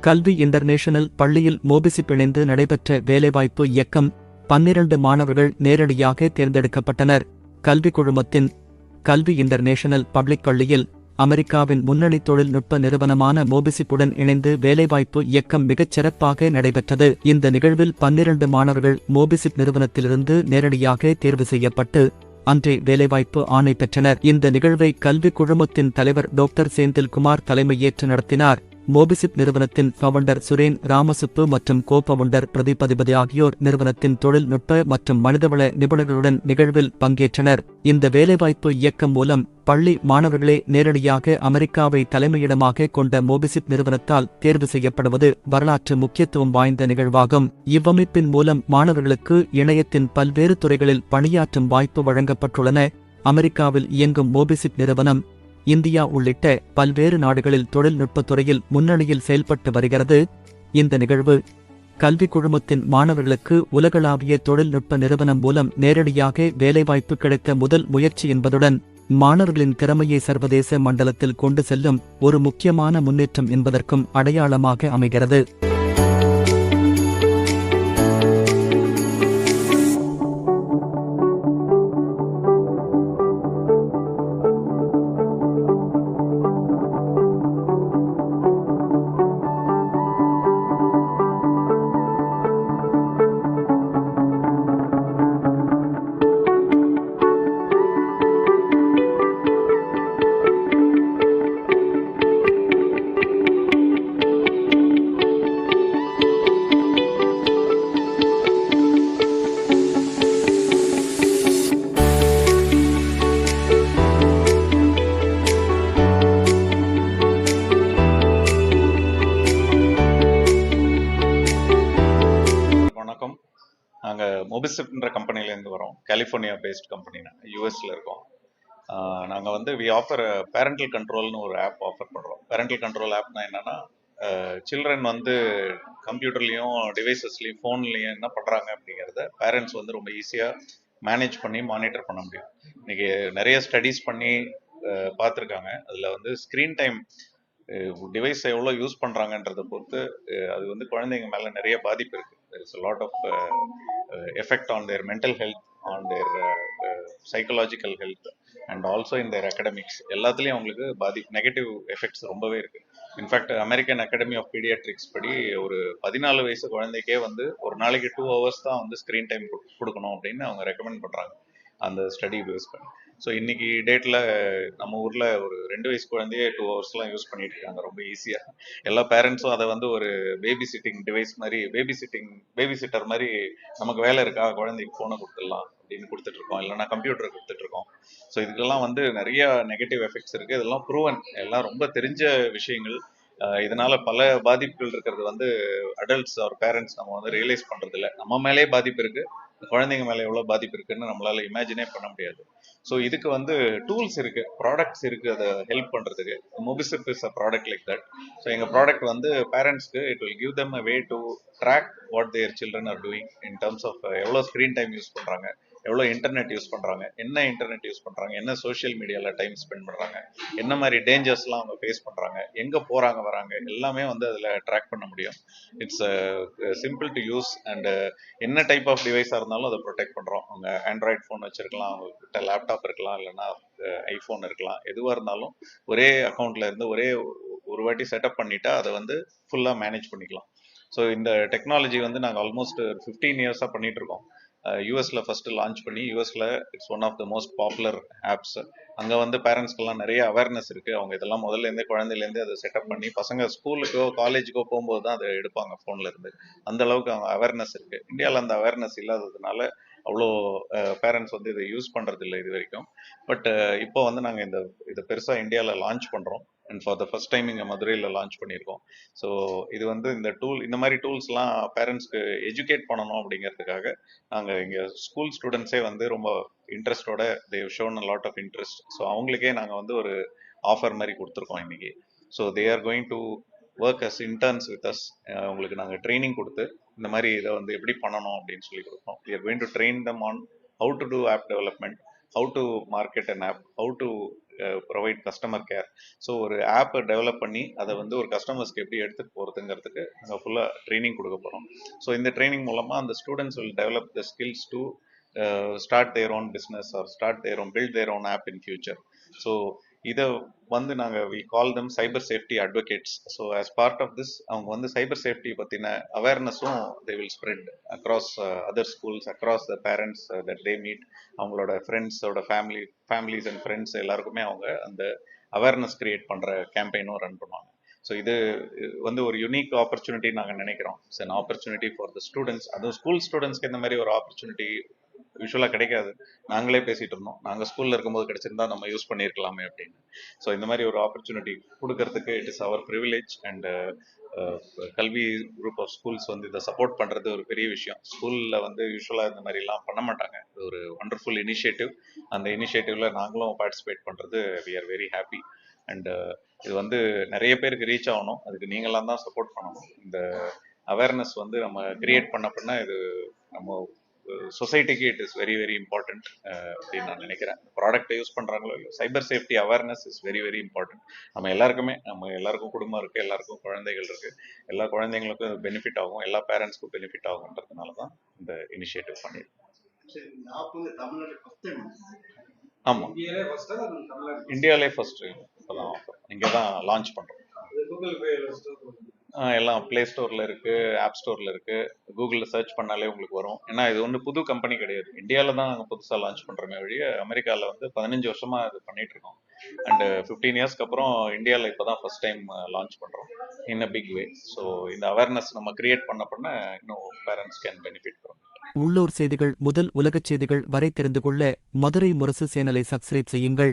கல்வி இன்டர்நேஷனல் பள்ளியில் மோபிசிப் இணைந்து நடைபெற்ற வேலைவாய்ப்பு இயக்கம் பன்னிரண்டு மாணவர்கள் நேரடியாக தேர்ந்தெடுக்கப்பட்டனர். கல்வி குழுமத்தின் கல்வி இன்டர்நேஷனல் பப்ளிக் பள்ளியில் அமெரிக்காவின் முன்னணி தொழில்நுட்ப நிறுவனமான மோபிசிப்புடன் இணைந்து வேலைவாய்ப்பு இயக்கம் மிகச் சிறப்பாக நடைபெற்றது. இந்த நிகழ்வில் பன்னிரண்டு மாணவர்கள் மோபிசிப் நிறுவனத்திலிருந்து நேரடியாக தேர்வு செய்யப்பட்டு அன்றே வேலைவாய்ப்பு ஆணை பெற்றனர். இந்த நிகழ்வை கல்வி குழுமத்தின் தலைவர் டாக்டர் செந்தில்குமார் தலைமையேற்று நடத்தினார். மோபிசிப் நிறுவனத்தின் பவுண்டர் சுரேன் ராமசுப்பு மற்றும் கோ பவுண்டர் பிரதிபதிபதி ஆகியோர் நிறுவனத்தின் தொழில்நுட்ப மற்றும் மனிதவள நிபுணர்களுடன் நிகழ்வில் பங்கேற்றனர். இந்த வேலைவாய்ப்பு இயக்கம் மூலம் பள்ளி மாணவர்களே நேரடியாக அமெரிக்காவை தலைமையிடமாக கொண்ட மோபிசிப் நிறுவனத்தால் தேர்வு செய்யப்படுவது வரலாற்று முக்கியத்துவம் வாய்ந்த நிகழ்வாகும். இவ்வமைப்பின் மூலம் மாணவர்களுக்கு இணையத்தின் பல்வேறு துறைகளில் பணியாற்றும் வாய்ப்பு வழங்கப்பட்டுள்ளன. அமெரிக்காவில் இயங்கும் மோபிசிப் நிறுவனம் இந்தியா உள்ளிட்ட பல்வேறு நாடுகளில் தொழில்நுட்பத் துறையில் முன்னணியில் செயல்பட்டு வருகிறது. இந்த நிகழ்வு கல்வி குழுமத்தின் மாணவர்களுக்கு உலகளாவிய தொழில்நுட்ப நிறுவனம் மூலம் நேரடியாக வேலைவாய்ப்பு கிடைத்த முதல் முயற்சி என்பதுடன் மாணவர்களின் திறமையை சர்வதேச மண்டலத்தில் கொண்டு செல்லும் ஒரு முக்கியமான முன்னேற்றம் என்பதற்கும் அடையாளமாக அமைகிறது. நாங்கள் மொபிசிப்ன்ற கம்பெனிலேருந்து வரோம். கலிஃபோர்னியா பேஸ்ட் கம்பெனி யூஎஸ்ல இருக்கோம். நாங்கள் வந்து வி ஆஃபர் பேரண்டல் கண்ட்ரோல்னு ஒரு ஆப் ஆஃபர் பண்ணுறோம் பேரண்டல் கண்ட்ரோல் ஆப்னா என்னென்னா சில்ட்ரன் வந்து கம்ப்யூட்டர்லேயும் டிவைசஸ்லேயும் ஃபோன்லேயும் என்ன பண்ணுறாங்க அப்படிங்கிறத பேரண்ட்ஸ் வந்து ரொம்ப ஈஸியாக மேனேஜ் பண்ணி மானிட்டர் பண்ண முடியும். இன்றைக்கி நிறைய ஸ்டடீஸ் பண்ணி பார்த்துருக்காங்க. அதில் வந்து ஸ்க்ரீன் டைம் டிவைஸ் எவ்வளோ யூஸ் பண்ணுறாங்கன்றதை பொறுத்து அது வந்து குழந்தைங்க மேலே நிறைய பாதிப்பு இருக்குது is lot of effect on uh, mental health on their mental health and also in uh, psychological எல்லாத்துலேயும் அவங்களுக்கு பாதி நெகட்டிவ் எஃபெக்ட்ஸ் ரொம்பவே இருக்குது in fact American Academy of Pediatrics படி ஒரு பதினாலு வயசு குழந்தைக்கே வந்து ஒரு நாளைக்கு டூ ஹவர்ஸ் தான் வந்து ஸ்க்ரீன் டைம் கொடுக்கணும் அப்படின்னு அவங்க ரெக்கமெண்ட் பண்ணுறாங்க அந்த ஸ்டடி பேஸ் பண்ணி. ஸோ இன்னைக்கு டேட்ல நம்ம ஊர்ல ஒரு ரெண்டு வயசு குழந்தையே டூ ஹவர்ஸ்லாம் யூஸ் பண்ணிட்டு இருக்காங்க. ரொம்ப ஈஸியா எல்லா பேரண்ட்ஸும் அதை வந்து ஒரு பேபி சிட்டிங் டிவைஸ் மாதிரி பேபி சிட்டிங் பேபி சிட்டர் மாதிரி நமக்கு வேலை இருக்கா? குழந்தைக்கு ஃபோனை கொடுத்துடலாம் அப்படின்னு கொடுத்துட்டு இருக்கோம். இல்லைன்னா கம்ப்யூட்டர் கொடுத்துட்டு இருக்கோம். ஸோ இதுக்கெல்லாம் வந்து நிறைய நெகட்டிவ் எஃபெக்ட்ஸ் இருக்கு. இதெல்லாம் ப்ரூவன் எல்லாம் ரொம்ப தெரிஞ்ச விஷயங்கள். இதனால பல பாதிப்புகள் இருக்கிறது வந்து அடல்ட்ஸ் அவர் பேரண்ட்ஸ் நம்ம வந்து ரியலைஸ் பண்றது இல்லை நம்ம மேலே பாதிப்பு இருக்கு. குழந்தைங்க மேல எவ்வளவு பாதிப்பு இருக்குன்னு நம்மளால இமேஜினே பண்ண முடியாது. ஸோ இதுக்கு வந்து டூல்ஸ் இருக்கு ப்ராடக்ட்ஸ் இருக்கு அதை ஹெல்ப் பண்றதுக்கு. Mobicip is a product like that so எங்க ப்ராடக்ட் வந்து பேரண்ட்ஸ்க்கு it will give them a way to track what their children are doing in terms of எவ்வளோ ஸ்க்ரீன் டைம் யூஸ் பண்றாங்க. எவ்வளோ இன்டர்நெட் யூஸ் பண்றாங்க என்ன இன்டர்நெட் யூஸ் பண்றாங்க என்ன சோஷியல் மீடியால டைம் ஸ்பெண்ட் பண்றாங்க என்ன மாதிரி டேஞ்சர்ஸ்லாம் அவங்க ஃபேஸ் பண்றாங்க எங்க போறாங்க வராங்க எல்லாமே வந்து அதுல ட்ராக் பண்ண முடியும். It's simple to use and என்ன டைப் ஆஃப் டிவைஸாக இருந்தாலும் அதை ப்ரொடெக்ட் பண்ணுறோம் அவங்க ஆண்ட்ராய்ட் ஃபோன் வச்சிருக்கலாம் அவங்க கிட்ட லேப்டாப் இருக்கலாம் இல்லைன்னா uh, ஐஃபோன் இருக்கலாம் எதுவாக இருந்தாலும் ஒரே அக்கௌண்ட்ல இருந்து ஒரே ஒரு வாட்டி செட்டப் பண்ணிட்டா அதை வந்து ஃபுல்லாக மேனேஜ் பண்ணிக்கலாம். ஸோ இந்த டெக்னாலஜி வந்து நாங்கள் ஆல்மோஸ்ட் ஃபிஃப்டீன் இயர்ஸாக பண்ணிட்டு இருக்கோம். யூஎஸ்ல ஃபர்ஸ்ட் லான்ச் பண்ணி யூஎஸ்ல it's one of the most popular apps அங்க வந்து பேரண்ட்ஸ்க்கெல்லாம் நிறைய அவேர்னஸ் இருக்கு. அவங்க இதெல்லாம் முதல்ல இருந்தே குழந்தையில இருந்தே அதை செட்டப் பண்ணி பசங்க ஸ்கூலுக்கோ காலேஜுக்கோ போகும்போது தான் அதை எடுப்பாங்க போன்ல இருந்து. அந்த அளவுக்கு அவங்க அவேர்னஸ் இருக்கு. இந்தியாவில் அந்த அவேர்னஸ் இல்லாததுனால அவ்வளோ பேரண்ட்ஸ் வந்து இதை யூஸ் பண்றது இல்லை இது வரைக்கும். பட் இப்போ வந்து நாங்கள் இந்த இதை பெருசாக இந்தியாவில் லான்ச் பண்றோம். And for the first time இங்கே மதுரையில் லான்ச் பண்ணியிருக்கோம். ஸோ இது வந்து இந்த டூல் இந்த மாதிரி டூல்ஸ்லாம் பேரண்ட்ஸ்க்கு எஜுகேட் பண்ணணும் அப்படிங்கிறதுக்காக நாங்கள் இங்கே ஸ்கூல் ஸ்டூடெண்ட்ஸே வந்து ரொம்ப இன்ட்ரெஸ்டோட they've shown a lot of interest so அவங்களுக்கே நாங்கள் வந்து ஒரு ஆஃபர் மாதிரி கொடுத்துருக்கோம் இன்னைக்கு. So they are going to work as interns with us உங்களுக்கு நாங்கள் ட்ரைனிங் கொடுத்து இந்த மாதிரி இதை வந்து எப்படி பண்ணணும் அப்படின்னு சொல்லி கொடுப்போம் we are going to train them on how to do app development how to market and app how to provide customer care so ஒரு ஆப்பை டெவலப் பண்ணி அதை வந்து ஒரு கஸ்டமர்ஸ்க்கு எப்படி எடுத்துகிட்டு போகிறதுங்கிறதுக்கு நாங்கள் ஃபுல்லாக ட்ரைனிங் கொடுக்க போகிறோம் ஸோ இந்த ட்ரைனிங் மூலமாக அந்த students will develop the skills to start their own business or start their own build their own app in future so இதை வந்து நாங்கள் we call them cyber safety advocates so as part of this அவங்க வந்து cyber safety பற்றின அவேர்னஸும் they will spread across other schools across the parents that they meet அவங்களோட ஃப்ரெண்ட்ஸோட family families and friends எல்லாருக்குமே அவங்க அந்த அவேர்னஸ் கிரியேட் பண்ணுற கேம்பெயினும் run பண்ணுவாங்க. ஸோ இது வந்து ஒரு யூனிக் ஆப்பர்ச்சுனிட்டி நாங்கள் நினைக்கிறோம். It's an opportunity for the students அதுவும் ஸ்கூல் ஸ்டூடெண்ட்ஸ்க்கு இந்த மாதிரி ஒரு ஆப்பர்ச்சுனிட்டி யூஸ்வலாக கிடைக்காது. நாங்களே பேசிகிட்டு இருந்தோம். நாங்கள் ஸ்கூலில் இருக்கும்போது கிடைச்சிருந்தா நம்ம யூஸ் பண்ணியிருக்கலாமே அப்படின்னு. ஸோ இந்த மாதிரி ஒரு ஆப்பர்ச்சுனிட்டி கொடுக்கறதுக்கு it is our privilege and Kalvi group of schools வந்து இதை சப்போர்ட் பண்ணுறது ஒரு பெரிய விஷயம். ஸ்கூலில் வந்து யூஸ்வலாக இந்த மாதிரிலாம் பண்ண மாட்டாங்க. இது ஒரு ஒண்டர்ஃபுல் இனிஷியேட்டிவ் அந்த இனிஷியேட்டிவ்ல நாங்களும் பார்ட்டிசிபேட் பண்ணுறது we are very happy and இது வந்து நிறைய பேருக்கு ரீச் ஆகணும். அதுக்கு நீங்களாம் தான் சப்போர்ட் பண்ணணும். இந்த அவேர்னஸ் வந்து நம்ம கிரியேட் பண்ண பண்ண இது நம்ம சொசைட்டிக்கு it is very very important அப்படின்னு நான் நினைக்கிறேன். ப்ராடக்ட்டை யூஸ் பண்ணுறாங்களோ இல்லை cyber safety awareness is very very important நம்ம எல்லாருக்குமே நம்ம எல்லாருக்கும் குடும்பம் இருக்குது எல்லாருக்கும் குழந்தைகள் இருக்குது எல்லா குழந்தைங்களுக்கும் பெனிஃபிட் ஆகும் எல்லா பேரண்ட்ஸ்க்கும் பெனிஃபிட் ஆகுன்றதுனால தான் இந்த இனிஷியேட்டிவ் பண்ணியிருக்கோம். ஆமாம் இந்தியாவிலே ஃபர்ஸ்ட் இப்போதான் இங்கே தான் லான்ச் பண்ணுறோம் எல்லாம் ப்ளே ஸ்டோரில் இருக்குது ஆப் ஸ்டோரில் இருக்குது கூகுளில் சர்ச் பண்ணாலே உங்களுக்கு வரும். ஏன்னா இது ஒன்று புது கம்பெனி கிடையாது. இந்தியாவில் தான் நாங்கள் புதுசாக லான்ச் பண்ணுறோமே வழிய அமெரிக்காவில் வந்து பதினஞ்சு வருஷமாக இது பண்ணிட்டு இருக்கோம். அண்டு ஃபிஃப்டீன் இயர்ஸ்க்கு அப்புறம் இந்தியாவில் இப்போ தான் ஃபர்ஸ்ட் டைம் லான்ச் பண்ணுறோம் in a big way so இந்த அவேர்னஸ் நம்ம கிரியேட் பண்ண பண்ண இன்னும் பேரண்ட்ஸ் கேன் பெனிஃபிட் from உள்ளூர் செய்திகள் முதல் உலகச் செய்திகள் வரை தெரிந்து கொள்ள மதுரை முரசு சேனலை சப்ஸ்கிரைப் செய்யுங்கள்.